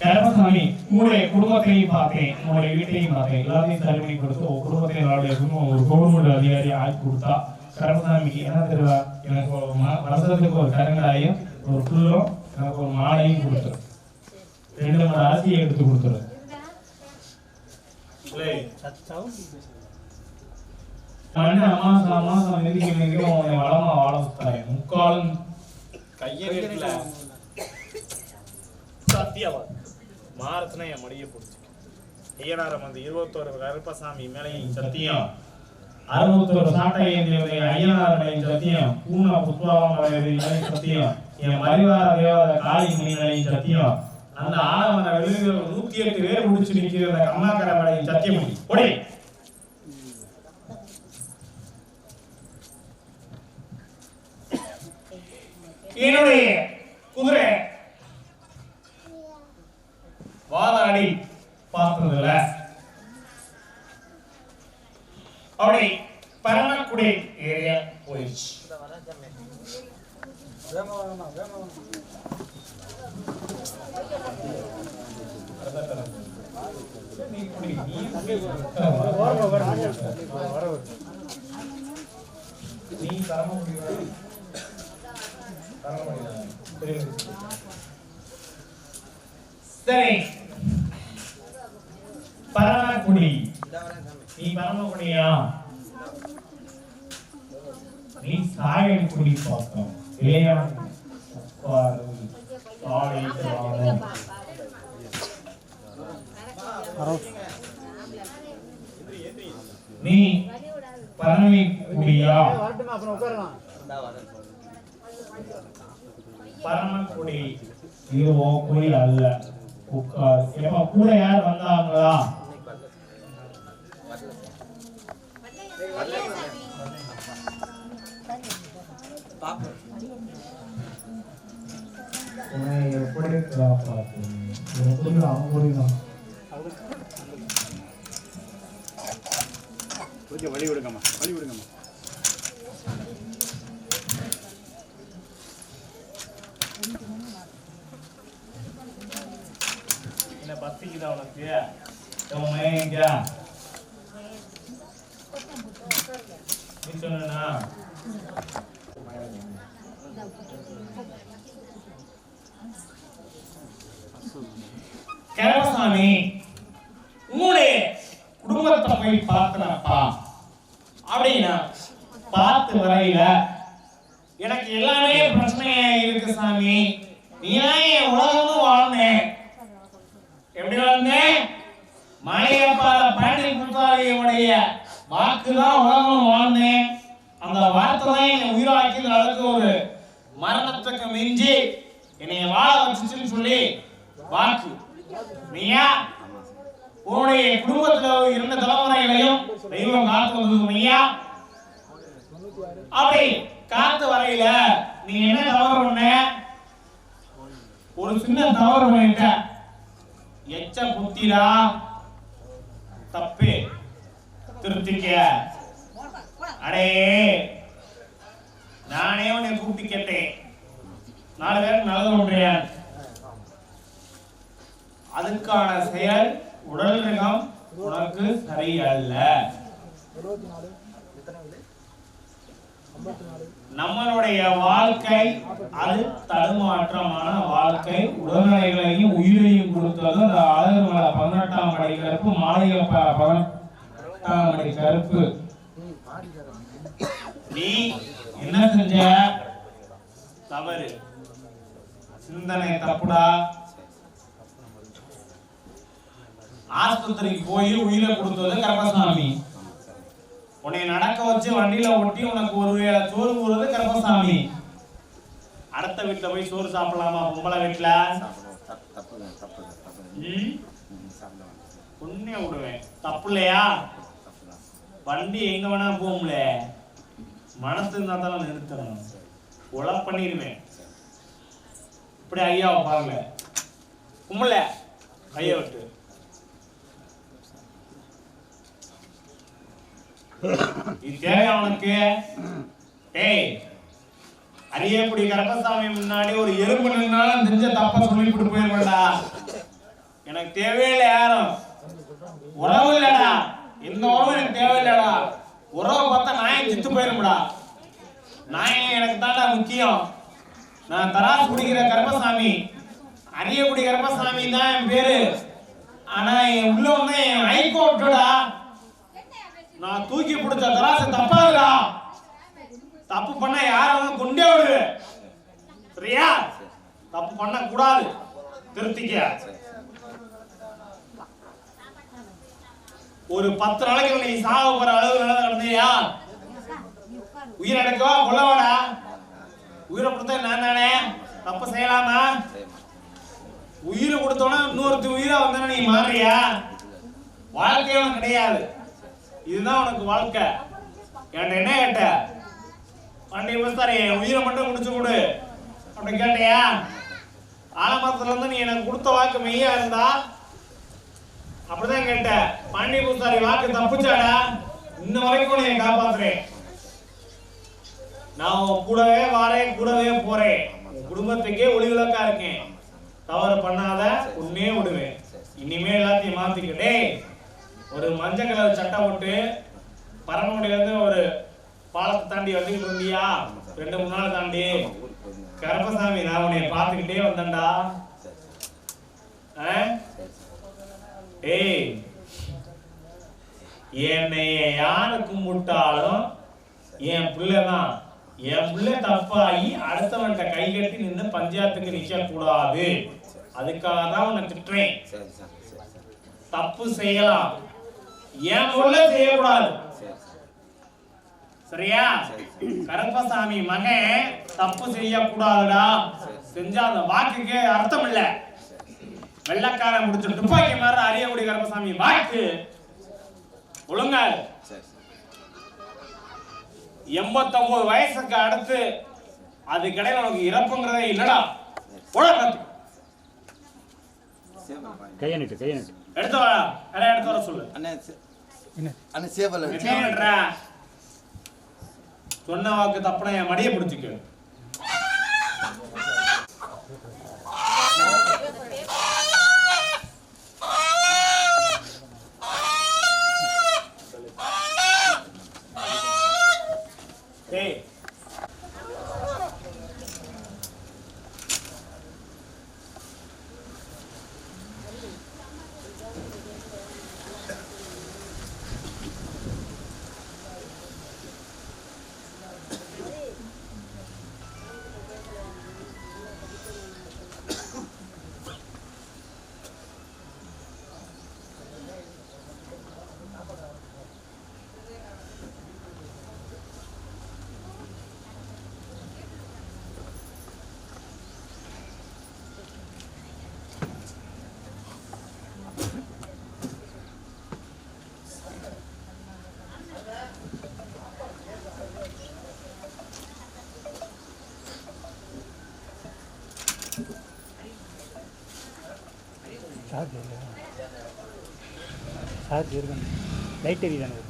கருப்பசாமி உங்களுடைய குடும்பத்தையும் பார்த்தேன் உங்களுடைய வீட்டையும் பார்த்தேன் எல்லாத்தையும் சரி பண்ணி கொடுத்து உங்க குடும்பத்தை என்னுடைய ஒரு கவர்மெண்ட் அதிகாரி ஆக்கி கொடுத்தா கருப்பசாமிக்கு என்ன தெரியுதா எனக்கு ஒரு வருஷத்துக்கு ஒரு கருங்கடாயும் ஒரு புல்லும் எனக்கு ஒரு மாலையும் கொடுத்துரு ரெண்டு மணி அரிசியை எடுத்து கொடுத்துரு அமாசம் மிதிக்க மிதிக்க உன்னை வளமா வாழ வைத்தாய். முக்காலும் கையெழுத்துல சத்தியவான் மாரத்னா என் மடியை பிடிச்சி ஐயனாரம் வந்து இருபத்தோரு கருப்பசாமி மேலையும் சத்தியம். அறுபத்தொரு சாட்டையன் ஐயனாரையும் சத்தியம். பூனா புஷ்பாவங்களையும் சத்தியம். என் மரிவார தேவத காளி மணிகளையும் சத்தியம். அந்த ஆணவன வெளியில் நூத்தி எட்டு பேர் முடிச்சு நிற்கிற அம்மாக்கரை மலையும் சத்தியம். ஒடே என்னுடைய குதிரை. நீ தர முடியாது தர முடியாது சரி பரமக்குடி நீ பரமக்குடியா நீ சாயல் குடி பார்த்தோம் இல்லையா உட்காரு, காலை நீ பரமி குடியா? பரமக்குடி இது ஓ குடி அல்ல. உட்கார். எப்ப கூட யார் வந்தாங்களா? உன்னை எப்படி காப்பாற்றும் எப்படி தான் கொஞ்சம் வழி விடுங்கம்மா வழி விடுங்கம்மா. என்ன பத்திக்குதா உனக்கு? எங்க நீ சொன்னா கரவசாமி உங்களுடைய குடும்பத்தை போய் பார்த்தனப்பா அப்படின்னா பார்த்து வரையில எனக்கு எல்லாமே பிரச்சனையா இருக்கு சாமி. நீதான் என் உலகமும் வாழ்ந்தேன் எப்படி வாழ்ந்தேன் மாளிகைப்பால பாண்டி புத்தாரியுடைய வாக்குதான் உலகமும் வாழ்ந்தேன் அந்த வார்த்தை தான் என்னை உயிராக்கி அளவுக்கு ஒரு மரணத்துக்கு மிஞ்சி என்னை வாழ வச்சுச்சுன்னு சொல்லி வாக்கு. நீயா? உன்னுடைய குடும்பத்துல இருந்த தலைமுறைகளையும் தெய்வம் காத்து வந்தது ஐயா அப்படி காத்து வரையில நீ என்ன தவறு பண்ண? ஒரு சின்ன தவறு பண்ணிட்ட. எச்ச புத்திரா தப்பு. திருத்திக்க. அடே. நானே உன்னை கூப்பிட்டு கேட்டேன். நாலு பேருக்கு நல்லது பண்றேன் அதுக்கான செயல் உடல் உனக்கு சரியல்ல நம்மளுடைய வாழ்க்கை அது தடுமாற்றமான வாழ்க்கை. உடல்நிலைகளையும் உயிரையும் கொடுத்தது அந்த அழகுமலை பதினெட்டாம் படி கருப்பு மாளிகை பதினெட்டாம் படி கருப்பு. நீ என்ன செஞ்ச? தவறு. சிந்தனை தப்புடா. ஆஸ்பத்திரிக்கு போய் உயிரை கொடுத்தது கருப்பசாமி உன்னை நடக்க வச்சு வண்டியில ஒட்டி உனக்கு ஒரு வேளை சோறு போடுறது கருப்பசாமி அடுத்த வீட்டுல போய் சோறு சாப்பிடலாமா பொம்பளை வீட்டுல தப்புங்க ம்? விடுவேன். தப்பு இல்லையா? வண்டி எங்க வேணா போகும்ல. மனசு இருந்தா தான் நிறுத்தணும். உழ பண்ணிடுவேன். இப்படி ஐயாவை பாருங்க கும்பல ஐயா விட்டு. இது தேவை உனக்கு டேய் அரியக்குடி கருப்பசாமி முன்னாடி ஒரு எறும்பு நின்னாலும் தெரிஞ்ச தப்ப சொல்லிவிட்டு போயிருவேண்டா எனக்கு தேவையில்லை யாரும். உறவு இல்லடா. இந்த உறவு எனக்கு தேவையில்லடா. உறவு பார்த்தா நாயம் சித்து போயிரும்டா. நாயம் எனக்கு தான்டா முக்கியம். நான் தராசு குடிக்கிற கருப்பசாமி அரியக்குடி கருப்பசாமி தான் என் பேரு. ஆனா என் உள்ள வந்து என் ஹைகோர்ட்டுடா நான் தூக்கி பிடிச்ச தராசு தப்பாதுடா. தப்பு பண்ண யாராவது கொண்டே விடுது சரியா? தப்பு பண்ண கூடாது திருத்திக்க. ஒரு பத்து நாளைக்கு நீ சாக போற அளவு நிலை நடந்தியா உயிர் அடக்கவா கொள்ளவாடா உயிரை கொடுத்தா நான் தானே? தப்பு செய்யலாமா? உயிரை கொடுத்தோன்னா இன்னொருத்தி உயிரா வந்தா நீ மாறியா வாழ்க்கையெல்லாம் கிடையாது. இதுதான் உனக்கு வாழ்க்கை. என்கிட்ட என்ன கேட்ட? பாண்டிய புஸ்தாரி என் உயிரை மட்டும் முடிச்சு கொடு. அப்படி கேட்டியா? ஆலமரத்துல இருந்து நீ எனக்கு கொடுத்த வாக்கு மெய்யா இருந்தா? அப்படிதான் கேட்ட. பாண்டிய பூசாரி வாக்கு தப்புச்சாடா? இன்ன வரைக்கும் நீ காப்பாத்துறேன். நான் உன் கூடவே வாரேன் கூடவே போறேன். உன் குடும்பத்துக்கே ஒளிவிளக்கா இருக்கேன். தவறு பண்ணாத உன்னே விடுவேன். இனிமே எல்லாத்தையும் மாத்திக்கிட்டே ஒரு மஞ்சள் கலர் சட்டை போட்டு பரமக்குடியில இருந்து ஒரு பாலத்தை தாண்டி வந்துகிட்டு இருந்தியா? ரெண்டு மூணு நாள் தாண்டி. கருப்பசாமி நான் உன்னை பார்த்துக்கிட்டே வந்தேன்டா. ஏய் என்னை யாரு கும்பிட்டாலும் என் பிள்ளை தான் என் பிள்ளை தப்பாகி அடுத்தவன்கிட்ட கை கட்டி நின்று பஞ்சாயத்துக்கு நிக்க கூடாது. அதுக்காக தான் உன்னை திட்டுறேன். தப்பு செய்யலாம். என் பிள்ளை செய்யக்கூடாது? சரி சார் சரியா? கருப்பசாமி மகன் தப்பு செய்யக்கூடாதுடா. செஞ்சா அந்த வாக்குக்கு அர்த்தம் இல்ல வெள்ளக்காரன் முடிச்சு துப்பாக்கி மாதிரி அறியக்கூடிய கருப்பசாமி வாக்கு. ஒழுங்கா எண்பத்தொன்பது வயசுக்கு அடுத்து அதுக்கிடையில உனக்கு இறப்புங்கிறதே இல்லடா. உழப்பு சேவல் பாருங்க கையை நீட்டு கையை நீட்டு எடுத்து வா எடுத்து வர சொல்லு. அண்ணே அண்ணே சேவல் சொன்ன வாக்கு தப்புனா என் மடியை பிடிச்சிக்க. சார்ஜ் இல்லை. சார்ஜ் இருக்கு லைட் எரியுதானே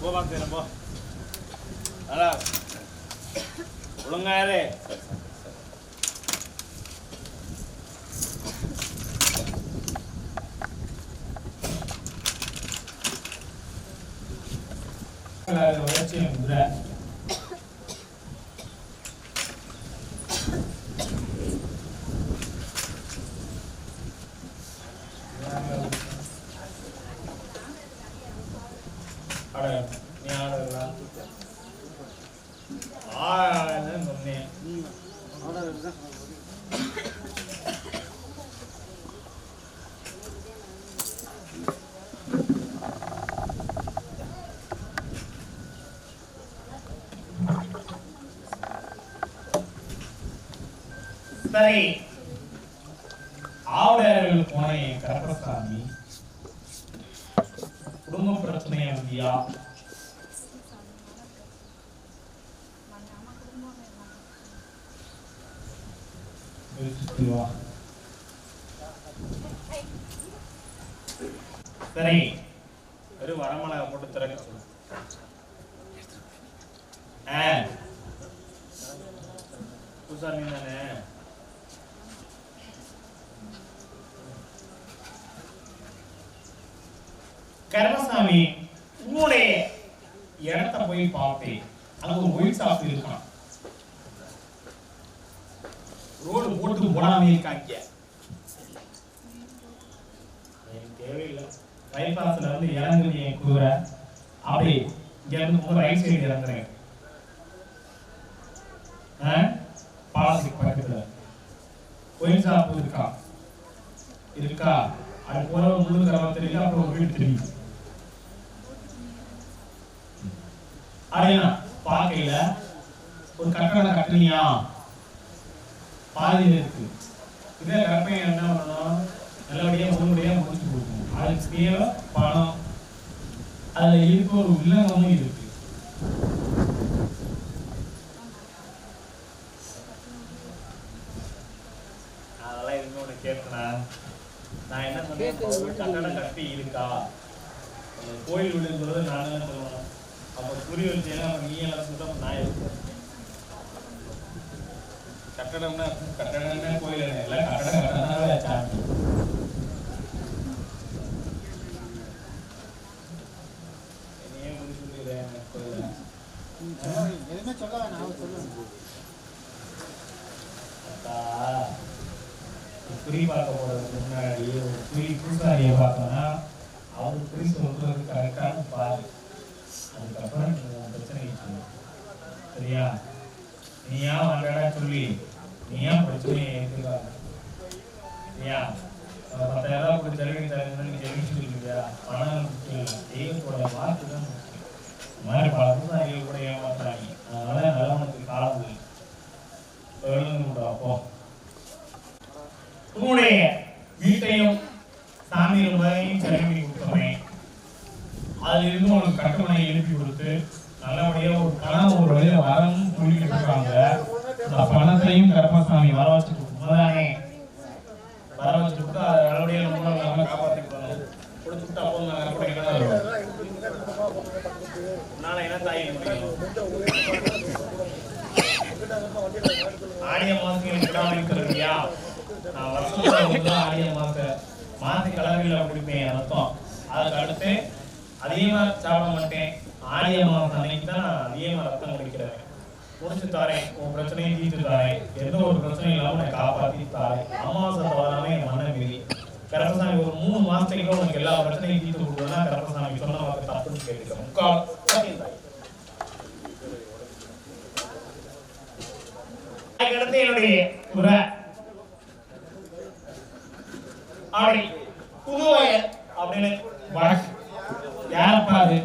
போ பாத்துக்கிறேன் போ. நல்லா வச்சு முதிரை அட நீ ஆடுறா ஆடுன்னு சொன்னேன் சரி சரி. வெறும் வரமலை போட்டு திறக்க சொல்லு. ஆ. புதுசா நீ தானே? கருமசாமி உன்னுடைய இடத்த போய் பார்த்தேன் அங்க ஒரு ஒயிட் ஷாப் இருக்கான். ரோடு போட்டு போடாமே இருக்காங்க. தேவையில்லை. பைபாஸ்ல வந்து இறங்குது என் குதிரை. அப்படி இங்க இருந்து உங்க ரைட் சைடு இறங்குறேன். பாலத்துக்கு பக்கத்துல. ஒயின் ஷாப் இருக்கா? இருக்கா? அது போல முழு தரம் தெரியல அப்புறம் ஒரு வீடு தெரியும் அப்படின்னா பார்க்கையில ஒரு கட்டணம் கட்டுனியா? பாதியில் இருக்கு இதே கற்பனை என்ன பண்ணணும் நல்லபடியா முழுபடியா முடிச்சு கொடுக்கணும் அதுக்கு தேவை பணம். அதுல இருக்க ஒரு வில்லங்கமும் இருக்கு. அதெல்லாம் எதுவுமே உனக்கு கேட்கணும் நான் என்ன சொன்னேன்? இப்போ கட்டடம் கட்டி இருக்கா? அந்த கோயில் விடுங்கிறது நான் என்ன சொல்லுவேன் அப்போ புரிய வச்சேன்னா அப்ப நீ எல்லாம் சொல்ல நான் இருக்கேன் கட்டடம்னா கட்டடம்னா கோயில் என்ன எல்லாம் கட்டடம் கட்டணாவே சாமி என்னையே புரிய சொல்லிடுறேன் கோயில எதுவுமே சொல்ல வேணாம் அவர் சொல்லுவேன் அக்கா, ஒரு குறி பார்க்க போறதுக்கு முன்னாடி ஒரு குறி பூசாரியை பார்த்தோம்னா அவர் குறி சொல்றது பாரு அதுக்கப்புறம் நீ சரியா நீ ஏன் வந்தடா சொல்லி நீ ஏன் பிரச்சனையை ஏற்றுக்காத சரியா அந்த பத்தாயிரம் ரூபாய் கொடுத்து செலவு தருங்கன்னு நீ ஜெயிச்சு சொல்லுவியா பணம் முக்கியம் இல்லை தெய்வத்தோட வாக்கு தான் முக்கியம் இந்த மாதிரி பல பூசாரிகள் கூட ஏமாத்துறாங்க அதனால நல்லவனுக்கு காலம் இல்லை எழுந்து அப்போ உன்னுடைய வீட்டையும் சாமி ரூபாயும் சரி பண்ணி கொடுத்துறேன் அதுல இருந்து உனக்கு கட்டுமனை எழுப்பி கொடுத்து நல்லபடியா ஒரு பணம் ஒரு வழியில வரணும் சொல்லிட்டு இருக்காங்க அந்த பணத்தையும் கருப்பசாமி வர வச்சு கொடுத்தானே வர வச்சு கொடுத்து அதை நல்லபடியா நம்ம நம்ம காப்பாற்றிக்கணும் கொடுத்துட்டு அப்போ நான் கருப்படை என்ன வருவோம் நாளை என்ன தாய் முடியும் ஆடிய மாசம் விடாம இருக்கிறியா நான் வருஷத்துல ஒருதான் ஆடிய மாசம் மாசி கலவையில குடிப்பேன் ரத்தம் அதுக்கு அடுத்து அதிகமா சாப்பிட மாட்டேன் ஆடிய மாசம் அன்னைக்கு தான் நான் அதிகமா ரத்தம் குடிக்கிறேன் முடிச்சு தாரேன் உன் பிரச்சனையை தீர்த்து தாரேன் எந்த ஒரு பிரச்சனையும் இல்லாம நான் காப்பாத்தி தாரேன் அமாவாசை தவறாம என் மன மீறி கரப்பசாமி ஒரு மூணு மாசத்துக்கு உனக்கு எல்லா பிரச்சனையும் தீர்த்து கொடுக்குறதுனா கரப்பசாமி சொன்ன வாக்கு தப்புன்னு கேட்டுக்க. முக்கால். சத்தியம் என்னுடைய உரை. அப்படி புதுவயல் அப்படின்னு வழக்கு. யாரப்பா அது?